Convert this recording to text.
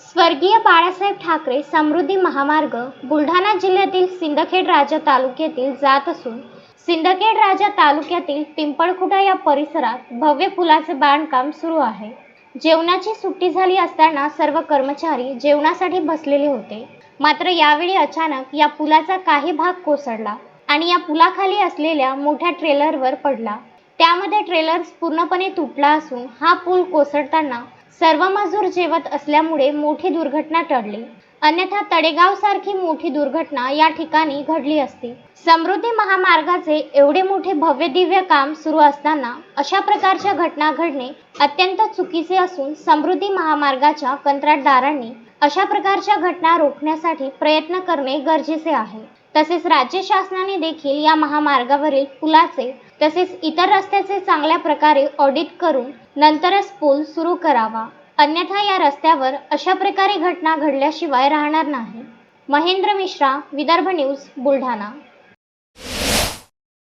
स्वर्गीय बाळासाहेब ठाकरे समृद्धी महामार्ग बुलढाणा जिल्ह्यातील सिंदखेड राजा तालुक्यातील जात असून सिंदखेड राजा तालुक्यातील पिंपळखुटा या परिसरात भव्य पुलाचे बांधकाम सुरू आहे. जेवणाची सुट्टी झाली असताना सर्व कर्मचारी जेवणासाठी बसलेले होते. मात्र यावेळी अचानक या पुलाचा काही भाग कोसळला आणि या पुलाखाली असलेल्या मोठ्या ट्रेलरवर पडला. त्यामध्ये ट्रेलर पूर्णपणे तुटला असून हा पूल कोसळताना सर्व मजूर जेवत असल्यामुळे मोठी दुर्घटना टळली. अन्यथा तडेगाव सारखी मोठी दुर्घटना या ठिकाणी घडली असती. समृद्धी महामार्गाचे एवढे मोठे भव्य दिव्य काम सुरू असताना अशा प्रकारच्या घटना घडणे अत्यंत चुकीचे असून समृद्धी महामार्गाच्या कंत्राटदारांनी अशा प्रकारच्या घटना रोखण्यासाठी प्रयत्न करणे गरजेचे आहे. तसेच राज्य शासनाने देखील या महामार्गावरील पुलाचे तसेच इतर रस्त्याचे चांगल्या प्रकारे ऑडिट करून नंतरच पूल सुरू करावा. अन्यथा या रस्त्यावर अशा प्रकारे घटना घडल्याशिवाय राहणार नाही. महेंद्र मिश्रा विदर्भ न्यूज बुलढाणा.